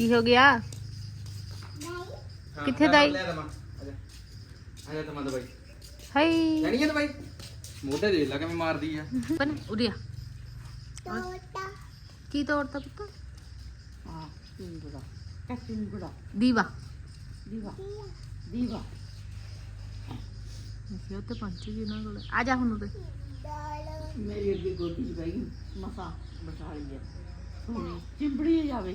ਕੀ ਹੋ ਗਿਆ? ਕਿੱਥੇ ਦਾਈ? ਲੈ ਦਮਾ ਆ ਜਾ। ਦਮਾ ਦਵਾਈ ਹਾਈ। ਲੈਣੀ ਹੈ ਦਵਾਈ ਮੋਢੇ ਦੇ ਲਾ ਕਿਵੇਂ ਮਾਰਦੀ ਆ। ਬਨ ਉਰੀਆ। ਕੀ ਤੋੜਤਾ ਪੁੱਤ? ਆ ਸਿੰਗੜਾ ਕਾ ਸਿੰਗੜਾ ਦੀਵਾ। ਦੀਵਾ। ਦੀਵਾ। ਇਹ ਉੱਤੇ ਪੰਛੀ ਜੀ ਨਾ ਕੋਲ। ਆ ਜਾ ਹੁਣ ਉਰੇ ਮੇਰੀ ਅੱਗੇ ਗੋਦੀ ਚ ਬਈ ਮਸਾ ਬਚਾ ਲਈ ਹੈ। ਸੋਹਣੀ ਚਿੰਬੜੀ ਜਾਵੇ।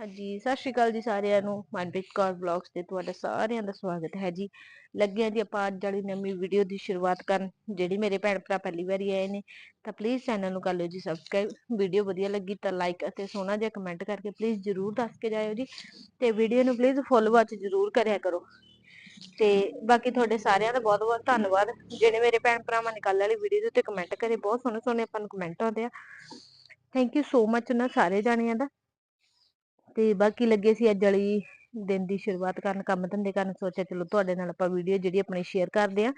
ਹਾਂਜੀ, ਸਤਿ ਸ਼੍ਰੀ ਅਕਾਲ ਜੀ ਸਾਰਿਆਂ ਨੂੰ, ਮਨਪ੍ਰੀਤ ਕੌਰ ਵਲੌਗਸ ਤੇ ਤੁਹਾਡਾ ਸਾਰਿਆਂ ਦਾ ਸਵਾਗਤ ਹੈ ਜੀ। ਲੱਗੇ ਜੀ ਆਪਾਂ ਅੱਜ ਵਾਲੀ ਨਵੀਂ ਵੀਡੀਓ ਦੀ ਸ਼ੁਰੂਆਤ ਕਰਨ, ਜਿਹੜੀ ਮੇਰੇ ਭੈਣ ਭਰਾ ਪਹਿਲੀ ਵਾਰੀ ਆਏ ਨੇ, ਤਾਂ ਪਲੀਜ਼ ਚੈਨਲ ਨੂੰ ਕਰ ਲਿਓ ਜੀ ਸਬਸਕ੍ਰਾਈਬ ਵੀਡੀਓ ਵਧੀਆ ਲੱਗੀ ਤਾਂ ਲਾਈਕ ਅਤੇ ਸੋਹਣਾ ਜਿਹਾ ਕਮੈਂਟ ਕਰਕੇ ਪਲੀਜ਼ ਜਰੂਰ ਦੱਸ ਕੇ ਜਾਇਓ ਜੀ ਤੇ ਵੀਡੀਓ ਨੂੰ ਪਲੀਜ਼ ਫੁੱਲ ਵਾਚ ਜਰੂਰ ਕਰਿਆ ਕਰੋ। ਤੇ ਬਾਕੀ ਤੁਹਾਡੇ ਸਾਰਿਆਂ ਦਾ ਬਹੁਤ ਬਹੁਤ ਧੰਨਵਾਦ, ਜਿਹੜੇ ਮੇਰੇ ਭੈਣ ਭਰਾਵਾਂ ਨੇ ਕੱਲ ਵਾਲੀ ਵੀਡੀਓ ਦੇ ਉੱਤੇ ਕਮੈਂਟ ਕਰੇ, ਬਹੁਤ ਸੋਹਣੇ ਸੋਹਣੇ ਆਪਾਂ ਨੂੰ ਕਮੈਂਟ ਆਉਂਦੇ ਆ। ਥੈਂਕ ਯੂ ਸੋ ਮਚ ਉਹਨਾਂ ਸਾਰੇ ਜਾਣਿਆਂ ਦਾ। ਤੇ ਬਾਕੀ ਲੱਗੇ ਸੀ ਅੱਜ ਵਾਲੀ ਦਿਨ ਦੀ ਸ਼ੁਰੂਆਤ ਕਰਨ, ਕੰਮ ਧੰਦੇ ਕਰਨ, ਸੋਚਿਆ ਚਲੋ ਤੁਹਾਡੇ ਨਾਲ ਆਪਾਂ ਵੀਡੀਓ ਜਿਹੜੀ ਆਪਣੀ ਸ਼ੇਅਰ ਕਰਦੇ ਆ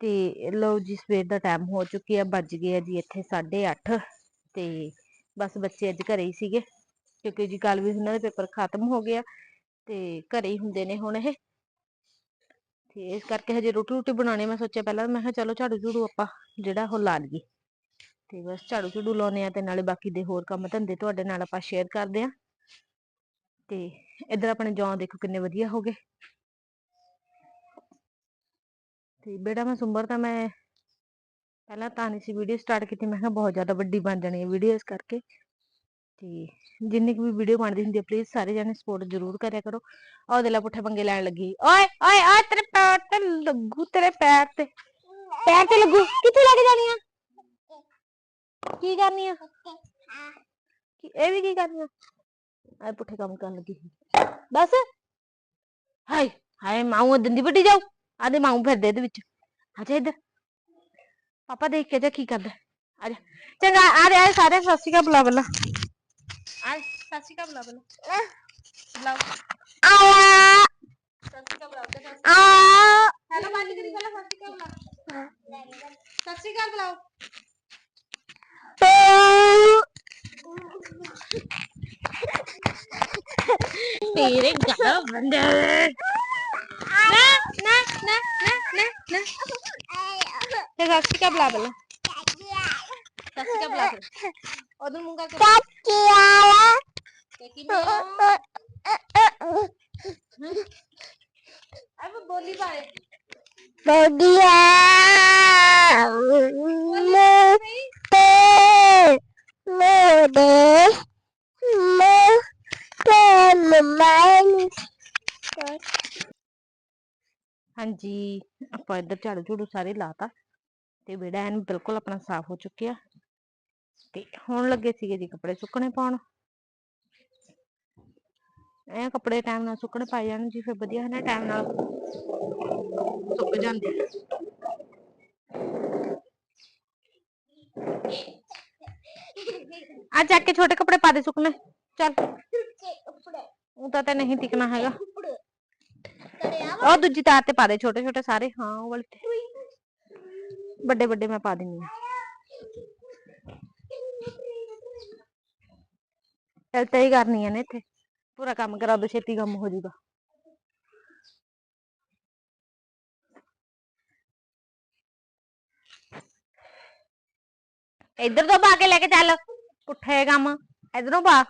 ਤੇ ਲਓ ਜੀ ਸਵੇਰ ਦਾ ਟਾਈਮ ਹੋ ਚੁੱਕਿਆ, ਵੱਜ ਗਏ ਆ ਜੀ ਇੱਥੇ 8:30 ਤੇ ਬਸ ਬੱਚੇ ਅੱਜ ਘਰੇ ਹੀ ਸੀਗੇ, ਕਿਉਂਕਿ ਜੀ ਕੱਲ ਵੀ ਉਹਨਾਂ ਦੇ ਪੇਪਰ ਖਤਮ ਹੋ ਗਿਆ ਤੇ ਘਰੇ ਹੀ ਹੁੰਦੇ ਨੇ ਹੁਣ ਇਹ। ਤੇ ਇਸ ਕਰਕੇ ਹਜੇ ਰੋਟੀ ਰੋਟੀ ਬਣਾਉਣੀ ਮੈਂ ਸੋਚਿਆ ਪਹਿਲਾਂ, ਮੈਂ ਕਿਹਾ ਚਲੋ ਝਾੜੂ ਝੂੜੂ ਆਪਾਂ ਜਿਹੜਾ ਉਹ ਲਾ ਲਈਏ। ਤੇ ਬਸ ਝਾੜੂ ਝੂੜੂ ਲਾਉਣੇ ਆ ਤੇ ਨਾਲੇ ਬਾਕੀ ਦੇ ਹੋਰ ਕੰਮ ਧੰਦੇ ਤੁਹਾਡੇ ਨਾਲ ਆਪਾਂ ਸ਼ੇਅਰ ਕਰਦੇ ਆ ਤੇ ਇੱਧਰ ਆਪਣੇ ਜੌਂ ਦੇਖੋ ਕਿੰਨੇ ਵਧੀਆ ਹੋ ਗਏ। ਤੇ ਬੇੜਾ ਮੈਂ ਸੁੰਬਰ ਤਾਂ ਮੈਂ ਪਹਿਲਾਂ ਤਾਂ ਨਹੀਂ ਸੀ ਵੀਡੀਓ ਸਟਾਰਟ ਕੀਤੀ, ਮੈਂ ਕਿਹਾ ਬਹੁਤ ਜ਼ਿਆਦਾ ਵੱਡੀ ਬਣ ਜਾਣੀ ਹੈ ਵੀਡੀਓ ਇਸ ਕਰਕੇ। ਤੇ ਜਿੰਨੀ ਵੀ ਵੀਡੀਓ ਬਣਦੀ ਹੁੰਦੀ ਹੈ ਪਲੀਜ਼ ਸਾਰੇ ਜਣੇ ਸਪੋਰਟ ਜ਼ਰੂਰ ਕਰਿਆ ਕਰੋ। ਆਹ ਦੇ ਪੁੱਠੇ ਪੰਗੇ ਲੈਣ ਲੱਗੀ। ਓਏ ਓਏ ਓਏ ਤੇਰੇ ਪੈਰ ਤੇ ਲੱਗੂ, ਤੇਰੇ ਪੈਰ ਤੇ। ਪੈਰ ਤੇ ਲੱਗੂ, ਕਿੱਥੇ ਲੱਗ ਜਾਣੀ ਆ? ਕੀ ਕਰਨੀ ਆ? ਇਹ ਵੀ ਕੀ ਕਰਨੀ ਆ? ਆਏ ਪੁੱਠੇ ਕੰਮ ਕਰਨ ਲੱਗੀ ਸੀ। ਬਸ ਹਾਏ ਹਾਏ ਮਾਊ ਦੰਦੀ ਵੱਡੀ ਜਾਊ। ਆਦੇ ਮਾਊ ਫਿਰਦੇ ਇਹਦੇ ਵਿੱਚ। ਅੱਛਾ ਇੱਧਰ। ਪਾਪਾ ਦੇਖ ਕੇ ਜਾ ਕੀ ਕਰਦਾ। ਆ ਜਾ। ਚੰਗਾ ਆ ਰਿਹਾ ਸਾਰੇ। ਸਤਿ ਸ਼੍ਰੀ ਅਕਾਲ ਬੁਲਾ ਬੁਲਾ ਆ ਸਤਿ ਸ਼੍ਰੀ ਅਕਾਲ ਬੁਲਾ ਬੁਲਾ ਬੁਲਾਓ। ਸਤਿ ਸ਼੍ਰੀ ਅਕਾਲ ਬੁਲਾਓ ਤੇ ਸਤਿ ਸ਼੍ਰੀ ਅਕਾਲ। ਹੈਲੋ ਬਾਜੀ ਕਰੀ ਪਹਿਲਾਂ ਸਤਿ ਸ਼੍ਰੀ ਅਕਾਲ ਬੁਲਾਓ। ਸਤਿ ਸ਼੍ਰੀ ਅਕਾਲ ਬੁਲਾਓ। ਤੇਰੇ ਗਲ ਬੰਦੇ ਨਾ ਨਾ ਨਾ ਨਾ ਨਾ ਨਾ ਤੇ ਸਤਿ ਸ਼੍ਰੀ ਅਕਾਲ ਬੁਲਾ ਬਲਾ ਸਤਿ ਸ਼੍ਰੀ ਅਕਾਲ ਬੁਲਾ ਫਿਰ ਉਧਰ ਮੁੰਗਾ ਕਰ ਤੇ ਕਿਵੇਂ ਹੋ ਅਬ ਬੋਲੀ ਬਾਰੇ ਹਾਂਜੀ ਆਪਾਂ ਇੱਧਰ ਝਾੜੂ ਝੂੜੂ ਸਾਰੇ ਲਾਤਾ ਤੇ ਵਿਹੜਾ ਐਨ ਬਿਲਕੁਲ ਆਪਣਾ ਸਾਫ਼ ਹੋ ਚੁੱਕਿਆ ਤੇ ਹੁਣ ਲੱਗੇ ਸੀਗੇ ਜੀ ਕੱਪੜੇ ਸੁੱਕਣੇ ਪਾਉਣ ਐ ਕੱਪੜੇ ਟਾਈਮ ਨਾਲ ਸੁੱਕਣੇ ਪਾਏ ਜਾਣ ਜੀ ਫਿਰ ਵਧੀਆ ਹੈ ਨਾ ਟਾਈਮ ਨਾਲ ਸੁੱਕ ਜਾਂਦੇ ਆ। ਆ ਚੱਕ ਕੇ ਛੋਟੇ ਕੱਪੜੇ ਪਾ ਦੇ ਸੁੱਕਣੇ ਚੱਲ ਉਹ ਤਾਂ ਤੇ ਨਹੀਂ ਟਿਕਣਾ ਹੈਗਾ ਉਹ ਦੂਜੀ ਤਾਰ ਤੇ ਪਾ ਦੇ, ਛੋਟੇ ਛੋਟੇ ਸਾਰੇ। ਹਾਂ, ਉਹ ਵਾਲੇ ਤੇ। ਵੱਡੇ ਵੱਡੇ ਮੈਂ ਪਾ ਦਿੰਨੀ ਆ। ਚੱਲ ਹੀ ਕਰਨੀ ਨੇ ਇੱਥੇ। ਪੂਰਾ ਕੰਮ ਕਰਾ ਦੋ ਛੇਤੀ ਕੰਮ ਹੋ ਜਾਊਗਾ ਇੱਧਰ ਤੋਂ ਪਾ ਕੇ ਲੈ ਕੇ ਚੱਲ। ਪੁੱਠੇ ਕੰਮ। ਇਧਰੋਂ ਪਾ।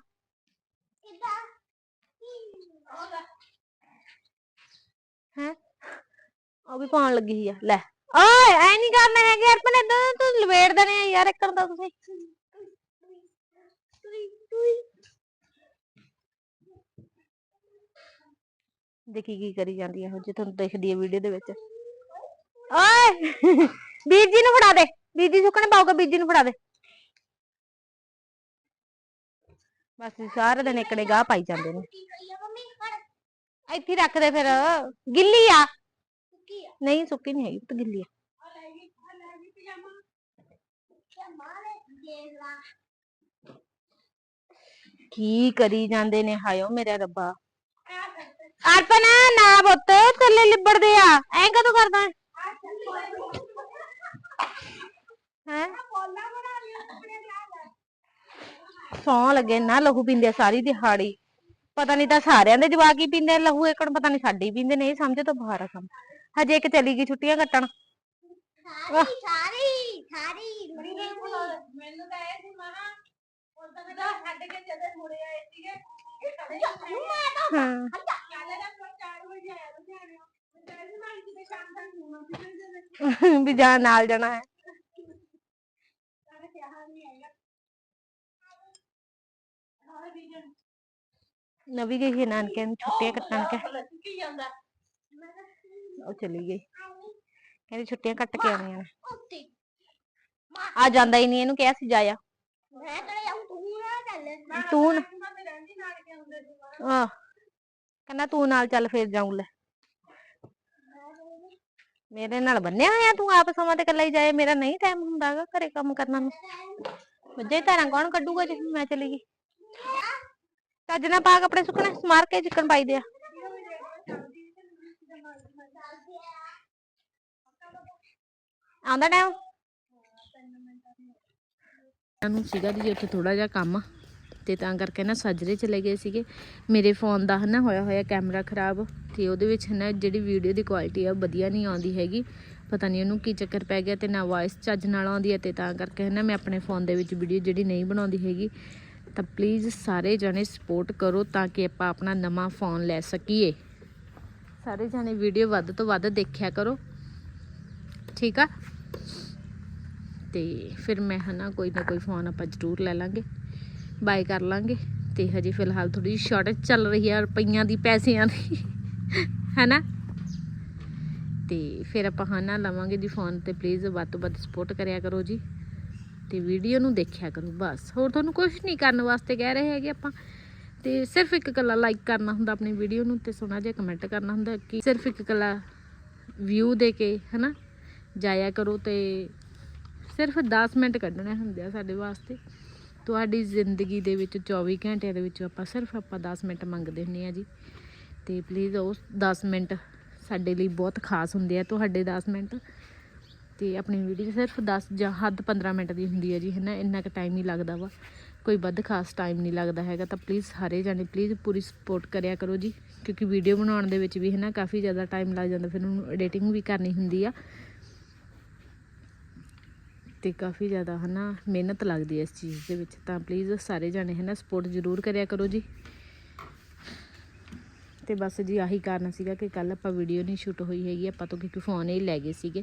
ਹੈ ਉਹ ਵੀ ਪਾਉਣ ਲੱਗੀ ਸੀ ਆ, ਲੈ। ਓਏ, ਐ ਨਹੀਂ ਕਰਨਾ ਹੈਗਾ ਯਾਰ ਪਰ ਇਦਾਂ ਤੂੰ ਲਵੇੜ ਦੇਣੇ ਆ ਯਾਰ ਇੱਕ ਦਾ ਤੁਸੀਂ। ਦੇਖੀ ਕੀ ਕਰੀ ਜਾਂਦੀ ਹੈ ਜੇ ਤੁਹਾਨੂੰ ਦਿਖਦੀ ਹੈ ਵੀਡੀਓ ਦੇ ਵਿੱਚ। ਓਏ ਵੀਰ ਜੀ ਨੂੰ ਫੜਾ ਦੇ ਵੀਰ ਜੀ ਸੁੱਕਣੇ ਪਾਉਗਾ ਵੀਰ ਜੀ ਨੂੰ ਫੜਾ ਦੇ। ਬਸ ਸਾਰਾ ਦਿਨ ਇਕੜੇ ਗਾਹ ਪਾਈ ਜਾਂਦੇ ਨੇ। ਇੱਥੇ ਹੀ ਰੱਖ ਦੇ ਫਿਰ। ਗਿੱਲੀ ਆ। ਨਹੀਂ ਸੁੱਕੀ ਨਹੀਂ ਹੈਗੀ ਤਾਂ ਗਿੱਲੀ ਆ। ਕੀ ਕਰੀ ਜਾਂਦੇ ਨੇ ਹਾਇਓ ਮੇਰਾ ਰੱਬਾ। ਅਰਪਨ, ਨਾ ਪੁੱਤ, ਥੱਲੇ ਲਿਬੜਦੇ ਆ। ਐਂ ਕਦੋਂ ਕਰਦਾ? ਹੈ? ਸੌ ਲੱਗੇ, ਨਾ ਲਹੂ ਪੀਂਦੇ ਸਾਰੀ ਦਿਹਾੜੀ। ਪਤਾ ਨਹੀਂ ਤਾਂ ਸਾਰਿਆਂ ਦੇ ਜਵਾਕ ਹੀ ਪੀਂਦੇ ਲਹੂ ਏਕਣ ਪਤਾ ਨਹੀਂ ਸਾਡੇ ਹੀ ਪੀਂਦੇ ਨੇ, ਇਹ ਸਮਝ ਤੋਂ ਬਾਹਰ ਆ ਕੰਮ। ਹਜੇ ਇੱਕ ਚਲੀ ਗਈ ਛੁੱਟੀਆਂ ਕੱਟਣ। ਵਾਹ। ਸਾਰੀ ਸਾਰੀ ਮੈਨੂੰ ਤਾਂ ਇਹ ਸੀ ਮਹਾ ਉਦੋਂ ਮੈਂ ਛੱਡ ਕੇ ਜਦੋਂ ਮੁੜੇ ਆਏ ਸੀਗੇ। ਇਹ ਕਦੇ ਹਾਂ। ਕੱਲ ਦਾ 4 ਵਜੇ ਆਇਆ ਲੁਧਿਆਣੇ ਮੈਂ ਕਹਿੰਦੀ ਮੈਂ ਕਿਤੇ ਸ਼ਾਮ ਤੱਕ ਘੁੰਮਾਂ ਫਿਰ ਵੀ ਜਾਣ ਨਾਲ ਜਾਣਾ ਹੈ। ਤਾਂ ਕਿਹਾ ਨਹੀਂ ਆਏਗਾ ਹਾਂ ਵੀ ਜਨ ਨਵੀਂ ਗਈ ਹੈ ਨਾਨਕੇ ਨੂੰ ਛੁੱਟੀਆਂ ਕੱਟਣ ਕੇ। ਕੀ ਜਾਂਦਾ। ਉਹ ਚਲੀ ਗਈ। ਕਹਿੰਦੀ ਛੁੱਟੀਆਂ ਕੱਟ ਕੇ ਆਉਣੀਆਂ ਨੇ। ਉੱਤੇ। ਆ ਜਾਂਦਾ ਹੀ ਨਹੀਂ ਇਹਨੂੰ ਕਿਹਾ ਸੀ ਜਾਇਆ। ਮੈਂ ਤਾਂ ਜਾਉਂ ਤੂੰ ਨਾ ਚੱਲ। ਤੂੰ ਨਾ- ਮੈਂ ਰਹਿੰਦੀ ਨਾਲ ਕੇ ਹੁੰਦੇ ਸੀ ਆਹ ਕਹਿੰਦਾ ਤੂੰ ਨਾਲ ਚੱਲ ਫੇਰ ਜਾਊਂ ਲੈ। ਮੇਰੇ ਨਾਲ ਬੰਨਿਆ ਹੋਇਆ ਤੂੰ ਆਪ ਸਮਾਂ ਤੇ ਇਕੱਲਾ ਹੀ ਜਾਏ ਮੇਰਾ ਨਹੀਂ ਟਾਈਮ ਹੁੰਦਾਗਾ ਘਰੇ ਕੰਮ ਕਰਨ ਨੂੰ। ਵੱਜੇ ਧਾਰਾਂ ਕੌਣ ਕੱਢੂਗਾ ਜੇ? ਮੈਂ ਚਲੀ ਗਈ। ਚੱਜ ਨਾਲ ਪਾ ਕੱਪੜੇ ਸੁੱਕਣੇ ਸਮਾਰ ਕੇ ਚਿਕਨ ਪਾਈ ਦੇ ਆ। ਆਉਂਦਾ ਟਾਈਮ ਨੂੰ ਸੀਗਾ ਜੀ ਉੱਥੇ ਥੋੜਾ ਜਿਹਾ ਕੰਮ, ਤੇ ਤਾਂ ਕਰਕੇ ਨਾ ਸੱਜਰੇ ਚਲੇ ਗਏ ਸੀਗੇ। ਮੇਰੇ ਫੋਨ ਦਾ ਹਨਾ ਹੋਇਆ ਹੋਇਆ ਕੈਮਰਾ ਖਰਾਬ, ਤੇ ਉਹਦੇ ਵਿੱਚ ਹਨਾ ਜਿਹੜੀ ਵੀਡੀਓ ਦੀ ਕੁਆਲਿਟੀ ਆ ਉਹ ਵਧੀਆ ਨਹੀਂ ਆਉਂਦੀ ਹੈਗੀ। ਪਤਾ ਨਹੀਂ ਉਹਨੂੰ ਕੀ ਚੱਕਰ ਪੈ ਗਿਆ ਤੇ ਨਾ ਵਾਇਸ ਚੱਜ ਨਾਲ ਆਉਂਦੀ ਹੈ ਤੇ ਤਾਂ ਕਰਕੇ ਹਨਾ ਮੈਂ ਆਪਣੇ ਫੋਨ ਦੇ ਵਿੱਚ ਵੀਡੀਓ ਜਿਹੜੀ ਨਹੀਂ ਬਣਾਉਂਦੀ ਹੈਗੀ। ਤਾਂ ਪਲੀਜ਼ ਸਾਰੇ ਜਣੇ ਸਪੋਰਟ ਕਰੋ ਤਾਂ ਕਿ ਆਪਾਂ ਆਪਣਾ ਨਵਾਂ ਫੋਨ ਲੈ ਸਕੀਏ। ਸਾਰੇ ਜਣੇ ਵੀਡੀਓ ਵੱਧ ਤੋਂ ਵੱਧ ਦੇਖਿਆ ਕਰੋ। ਠੀਕ ਆ? ਤੇ ਫਿਰ ਮੈਂ ਹਨਾ ਕੋਈ ਨਾ ਕੋਈ ਫੋਨ ਆਪਾਂ ਜ਼ਰੂਰ ਲੈ ਲਾਂਗੇ। ਬਾਏ ਕਰ ਲਾਂਗੇ ਤੇ ਹਜੇ ਫਿਲਹਾਲ ਥੋੜੀ ਸ਼ਾਰਟੇਜ ਚੱਲ ਰਹੀ ਆ ਰੁਪਈਆਂ ਦੀ, ਪੈਸਿਆਂ ਦੀ, ਹੈਨਾ? ਤੇ ਫਿਰ ਆਪਾਂ ਹਨਾ ਲਵਾਂਗੇ ਜੀ ਫੋਨ ਤੇ ਪਲੀਜ਼ ਵੱਧ ਤੋਂ ਵੱਧ ਸਪੋਰਟ ਕਰਿਆ ਕਰੋ ਜੀ। ਤੇ ਵੀਡੀਓ ਨੂੰ ਦੇਖਿਆ ਕਰੋ ਬਸ। ਹੋਰ ਤੁਹਾਨੂੰ ਕੁਝ ਨਹੀਂ ਕਰਨ ਵਾਸਤੇ ਕਹਿ ਰਹੇ ਹੈਗੇ ਆਪਾਂ। ਤੇ ਸਿਰਫ ਇੱਕ ਕੱਲਾ ਲਾਈਕ ਕਰਨਾ ਹੁੰਦਾ ਆਪਣੀ ਵੀਡੀਓ ਨੂੰ ਤੇ ਸੋਹਣਾ ਜਿਹਾ ਕਮੈਂਟ ਕਰਨਾ ਹੁੰਦਾ ਕਿ ਸਿਰਫ ਇੱਕ ਕੱਲਾ ਵਿਊ ਦੇ ਕੇ ਹਨਾ ਜਾਇਆ ਕਰੋ ਤੇ ਸਿਰਫ 10 ਮਿੰਟ ਕੱਢਣੇ ਹੁੰਦੇ ਆ ਸਾਡੇ ਵਾਸਤੇ। ਤੁਹਾਡੀ ਜ਼ਿੰਦਗੀ ਦੇ ਵਿੱਚ 24 ਘੰਟਿਆਂ ਦੇ ਵਿੱਚ ਆਪਾਂ ਸਿਰਫ ਆਪਾਂ 10 ਮਿੰਟ ਮੰਗਦੇ ਹੁੰਦੇ ਆ ਜੀ। ਤੇ ਪਲੀਜ਼ ਉਹ 10 ਮਿੰਟ ਸਾਡੇ ਲਈ ਬਹੁਤ ਖਾਸ ਹੁੰਦੇ ਆ ਤੁਹਾਡੇ 10 ਮਿੰਟ। ਤੇ ਆਪਣੀ ਵੀਡੀਓ ਸਿਰਫ 10 ਜਾਂ ਹੱਦ 15 ਮਿੰਟ ਦੀ ਹੁੰਦੀ ਹੈ ਜੀ, ਹੈ ਨਾ? ਇੰਨਾ ਕੁ ਟਾਈਮ ਹੀ ਲੱਗਦਾ ਵਾ। ਕੋਈ ਵੱਧ ਖਾਸ ਟਾਈਮ ਨਹੀਂ ਲੱਗਦਾ ਹੈਗਾ, ਤਾਂ ਪਲੀਜ਼ ਸਾਰੇ ਜਾਣੇ ਪਲੀਜ਼ ਪੂਰੀ ਸਪੋਰਟ ਕਰਿਆ ਕਰੋ ਜੀ। ਕਿਉਂਕਿ ਵੀਡੀਓ ਬਣਾਉਣ ਦੇ ਵਿੱਚ ਵੀ, ਹੈ ਨਾ? ਕਾਫੀ ਜ਼ਿਆਦਾ ਟਾਈਮ ਲੱਗ ਜਾਂਦਾ, ਫਿਰ ਉਹਨੂੰ ਐਡੀਟਿੰਗ ਵੀ ਕਰਨੀ ਹੁੰਦੀ ਆ। ਤੇ ਕਾਫੀ ਜ਼ਿਆਦਾ ਹਨਾ ਮਿਹਨਤ ਲੱਗਦੀ ਹੈ ਇਸ ਚੀਜ਼ ਦੇ ਵਿੱਚ। ਤਾਂ ਪਲੀਜ਼ ਸਾਰੇ ਜਾਣੇ ਹਨਾ ਸਪੋਰਟ ਜ਼ਰੂਰ ਕਰਿਆ ਕਰੋ ਜੀ। ਤੇ ਬਸ ਜੀ ਆਹੀ ਕਾਰਨ ਸੀਗਾ ਕਿ ਕੱਲ ਆਪਾਂ ਵੀਡੀਓ ਨਹੀਂ ਸ਼ੂਟ ਹੋਈ ਹੈਗੀ, ਆਪਾਂ ਤੋਂ ਕਿਉਂਕਿ ਫੋਨ ਹੀ ਲੈ ਗਏ ਸੀਗੇ।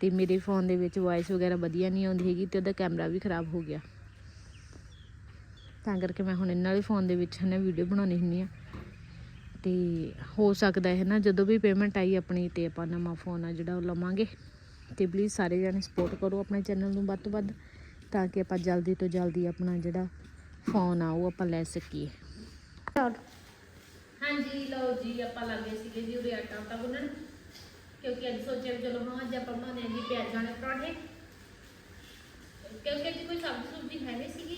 ਤੇ ਮੇਰੇ ਫੋਨ ਦੇ ਵਿੱਚ ਵਾਇਸ ਵਗੈਰਾ ਵਧੀਆ ਨਹੀਂ ਆਉਂਦੀ ਹੈਗੀ ਤੇ ਉਹਦਾ ਕੈਮਰਾ ਵੀ ਖਰਾਬ ਹੋ ਗਿਆ। ਤਾਂ ਕਰਕੇ ਮੈਂ ਹੁਣ ਇਹਨਾਂ ਵਾਲੇ ਫੋਨ ਦੇ ਵਿੱਚ ਹਨਾ ਵੀਡੀਓ ਬਣਾਉਣੀ ਹੁੰਦੀ ਆ ਤੇ ਹੋ ਸਕਦਾ ਹੈ ਨਾ ਜਦੋਂ ਵੀ ਪੇਮੈਂਟ ਆਈ ਆਪਣੀ ਤੇ ਆਪਾਂ ਨਵਾਂ ਫੋਨ ਆ ਜਿਹੜਾ ਉਹ ਲਵਾਂਗੇ। ਤੇ ਪਲੀਜ਼ ਸਾਰੇ ਜਣੇ ਸਪੋਰਟ ਕਰੋ ਆਪਣੇ ਚੈਨਲ ਨੂੰ ਵੱਧ ਤੋਂ ਵੱਧ, ਤਾਂ ਕਿ ਆਪਾਂ ਜਲਦੀ ਤੋਂ ਜਲਦੀ ਆਪਣਾ ਜਿਹੜਾ ਫੋਨ ਆ, ਉਹ ਆਪਾਂ ਲੈ ਸਕੀਏ। ਹਾਂਜੀ, ਲਓ ਜੀ, ਆਪਾਂ ਲੱਗੇ ਸੀਗੇ ਜੀ ਉਰੇ ਆਟਾ ਆਟਾ ਗੁੰਨਣ ਕਿਉਂਕਿ ਅੱਜ ਸੋਚਿਆ ਵੀ ਚਲੋ ਹਾਂ, ਅੱਜ ਆਪਾਂ ਬਣਾਉਂਦੇ ਹਾਂ ਜੀ ਪਿਆਜ਼ਾਂ ਵਾਲੇ ਪਰੌਂਠੇ। ਕਿਉਂਕਿ ਅੱਜ ਕੋਈ ਸਬਜ਼ੀ ਸੁਬਜ਼ੀ ਹੈ ਨਹੀਂ ਸੀਗੀ।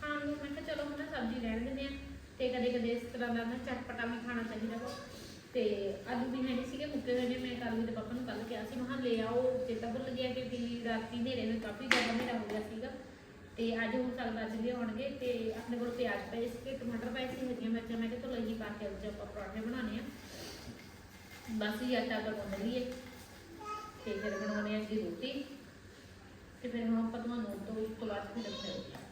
ਖਾਣ ਨੂੰ ਮੈਂ ਕਿਹਾ ਚਲੋ ਹੁਣ ਸਬਜ਼ੀ ਰਹਿਣ ਦਿੰਦੇ ਆ ਤੇ ਕਦੇ ਕਦੇ ਇਸ ਤਰ੍ਹਾਂ ਦਾ ਨਾ ਚਟਪਟਾ ਵੀ ਖਾਣਾ ਚਾਹੀਦਾ ਵਾ। ਤੇ ਆਲੂ ਵੀ ਹੈ ਸੀਗੇ ਮੁੱਕੇ ਹੋਏ ਨੇ, ਮੈਂ ਕਾਲੂ ਦੇ ਪਾਪਾ ਨੂੰ ਕੱਲ ਕਿਹਾ ਸੀ ਮਹਾਂ ਲੈ ਆਓ ਚੇਤਾ ਭੁੱਲ ਗਿਆ ਕਿਉਂਕਿ ਰਾਤੀ ਹਨੇਰੇ ਵਿੱਚ ਕਾਫੀ ਜ਼ਿਆਦਾ ਹਨੇਰਾ ਹੋ ਗਿਆ ਸੀਗਾ। ਤੇ ਅੱਜ ਹੋ ਸਕਦਾ ਅੱਜ ਲਿਆਉਣਗੇ ਤੇ ਆਪਣੇ ਕੋਲ ਪਿਆਜ਼ ਪਏ ਸੀਗੇ, ਟਮਾਟਰ ਪਏ ਸੀ, ਹਰੀਆਂ ਮਿਰਚਾਂ ਮੈਂ ਕਿਹਾ ਚਲੋ ਇਹੀ ਪਾ ਕੇ ਅੱਜ ਆਪਾਂ ਪਰੌਂਠੇ ਬਣਾਉਣੇ ਆ। ਬਸ ਇਹ ਆਟਾ ਗੁੰਨ ਲਈਏ ਤੇ ਫਿਰ ਬਣਾਉਣੇ ਆ ਜੀ ਰੋਟੀ। ਤੇ ਫਿਰ ਹੁਣ ਆਪਾਂ ਤੁਹਾਨੂੰ ਤੋਂ ਇਸ ਤੋਂ ਬਾਅਦ ਹਾਂ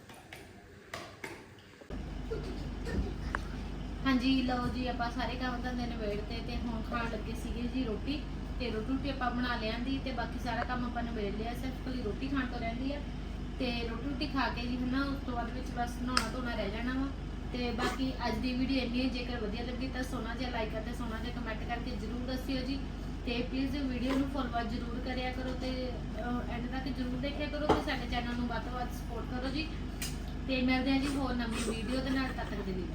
ਹਾਂਜੀ, ਲਓ ਜੀ, ਆਪਾਂ ਸਾਰੇ ਕੰਮ ਧੰਦੇ ਨਿਬੇੜਤੇ ਤੇ ਹੁਣ ਖਾਣ ਲੱਗੇ ਸੀਗੇ ਜੀ ਰੋਟੀ ਤੇ ਰੋਟੀ ਰੋਟੀ ਆਪਾਂ ਬਣਾ ਲਿਆਂਦੀ ਤੇ ਬਾਕੀ ਸਾਰਾ ਕੰਮ ਆਪਾਂ ਨਿਬੇੜ ਲਿਆ, ਸਿਰਫ ਕੱਲੀ ਰੋਟੀ ਖਾਣ ਤੋਂ ਰਹਿੰਦੀ ਆ। ਤੇ ਰੋਟੀ ਰੋਟੀ ਖਾ ਕੇ ਜੀ ਹਨਾ, ਉਸ ਤੋਂ ਬਾਅਦ ਵਿੱਚ ਬਸ ਨਹਾਉਣਾ ਧੋਣਾ ਰਹਿ ਜਾਣਾ ਵਾ। ਤੇ ਬਾਕੀ ਅੱਜ ਦੀ ਵੀਡੀਓ ਇੰਨੀ ਹੈ, ਜੇਕਰ ਵਧੀਆ ਲੱਗੀ ਤਾਂ ਸੋਨਾ ਜਿਹਾ ਲਾਈਕ ਅਤੇ ਸੋਨਾ ਜਿਹਾ ਕਮੈਂਟ ਕਰਕੇ ਜਰੂਰ ਦੱਸਿਓ ਜੀ। ਤੇ ਪਲੀਜ਼ ਵੀਡੀਓ ਨੂੰ ਫੋਲੋ ਜਰੂਰ ਕਰਿਆ ਕਰੋ ਤੇ ਐਂਡ ਤੱਕ ਜਰੂਰ ਦੇਖਿਆ ਕਰੋ ਤੇ ਸਾਡੇ ਚੈਨਲ ਨੂੰ ਵੱਧ ਤੋਂ ਵੱਧ ਸਪੋਰਟ ਕਰੋ ਜੀ। ਤੇ ਮਿਲਦੇ ਹਾਂ ਜੀ ਹੋਰ ਨਵੀਂ ਵੀਡੀਓ ਦੇ ਨਾਲ, ਤਦ ਤੱਕ ਦੇ ਲਈ।